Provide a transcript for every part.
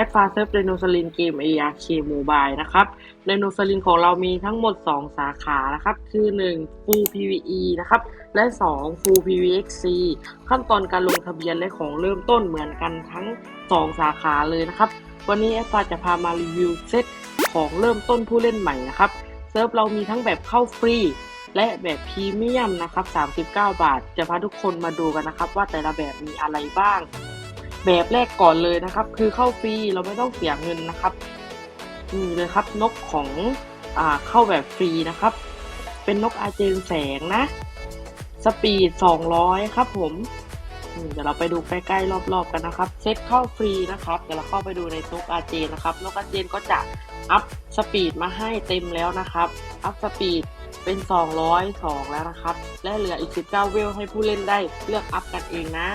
คนแอดฟาเซิร์ฟเรโนซลินเกม ARK Mobile นะครับเรโนซลินของเรามีทั้งหมด 2 สาขานะครับ คือ 1 Full PVE นะครับ และ 2 Full PVXC ขั้นตอนการลงทะเบียนและของเริ่มต้นเหมือนกันทั้ง 2 สาขาเลยนะครับ วันนี้แอดฟาจะพามารีวิวเซตของเริ่มต้นผู้เล่นใหม่นะครับเซิร์ฟเรามีทั้งแบบเข้าฟรีและแบบพรีเมียมนะครับ 39 บาท จะพาทุกคนมาดูกันนะครับ ว่าแต่ละแบบมีอะไรบ้าง แบบแรกก่อนเลยนะครับ คือเข้าฟรีเราไม่ต้องเสียเงินนะครับนี่เลยครับนกของอ่าเข้าแบบฟรีนะครับ เป็นนกอาเจนแสงนะ สปีด 200 ครับผมเดี๋ยวเราไปดูใกล้ๆรอบๆกันนะครับ เซ็ตเข้าฟรีนะครับ เดี๋ยวเราเข้าไปดูในนกอาเจนนะครับนกอาเจนก็จะอัพสปีดมาให้เต็มแล้วนะครับ อัพสปีดเป็น 202 แล้วนะครับ และเหลืออีก 19 เวลให้ผู้เล่นได้เลือกอัพกันเองนะ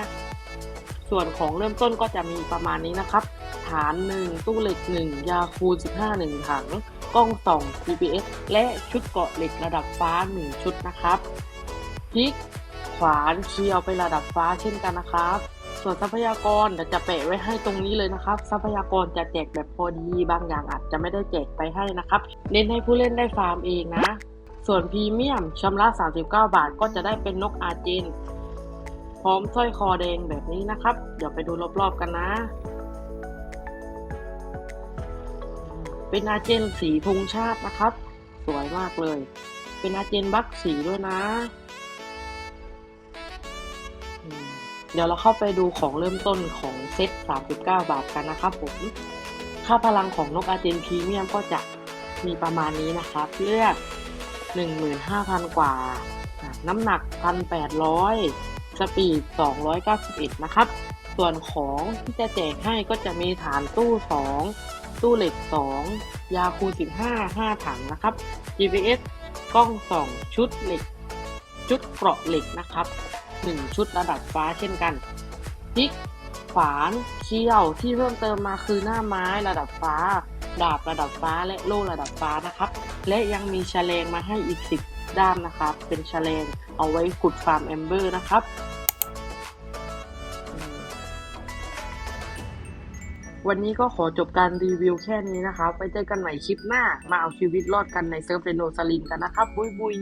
ส่วนของเริ่มต้นก็จะมีประมาณนี้นะครับ ฐาน 1 ตู้เหล็ก 1 ยาคูล15 1 ถัง กล้องส่อง GPS และชุดเกาะเหล็กระดับฟ้า 1 ชุดนะครับพลิกขวานเคียวไประดับฟ้าเช่นกันนะครับ ส่วนทรัพยากรเดี๋ยวจะแปะไว้ให้ตรงนี้เลยนะครับ ทรัพยากรจะแจกแบบพอดีบางอย่างอาจจะไม่ได้แจกไปให้นะครับ เน้นให้ผู้เล่นได้ฟาร์มเองนะ ส่วนพรีเมียมชำระ 39 บาทก็จะได้เป็นนกอาเจน พร้อมสร้อยคอแดงแบบนี้นะครับ เดี๋ยวไปดูรอบๆกันนะ เป็นอาเจนสีธงชาตินะครับ สวยมากเลย เป็นอาเจนบัคสีด้วยนะ เดี๋ยวเราเข้าไปดูของเริ่มต้นของเซ็ต39 บาทกันนะครับผม ค่าพลังของนกอาเจนพรีเมียมก็จะมีประมาณนี้นะครับ เลือด15,000 กว่าอะน้ำหนัก 1,800 สปีด 291 นะครับ ส่วนของที่จะแจกให้ก็จะมีฐานตู้ 2 ตู้เหล็ก 2 ยาคู 15 5 ถังนะครับ GPS กล้องสองชุดเหล็ก ชุดเกราะเหล็กนะครับ 1 ชุดระดับฟ้าเช่นกันพิกขวานเขี้ยวที่เพิ่มเติมมาคือหน้าไม้ระดับฟ้า ดาบระดับฟ้าและโล่ระดับฟ้านะครับ และยังมีแฉลงมาให้อีก 10 ด้ามนะครับ เป็นแฉลงเอาไว้ขุดฟาร์มแอมเบอร์นะครับวันนี้ก็ขอจบการรีวิวแค่นี้นะครับ ไว้เจอกันใหม่คลิปหน้า มาเอาชีวิตรอดกันในเซิร์ฟเรโนซาลินกันนะครับ บุยบุย